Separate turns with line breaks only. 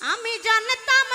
আমি জানতাম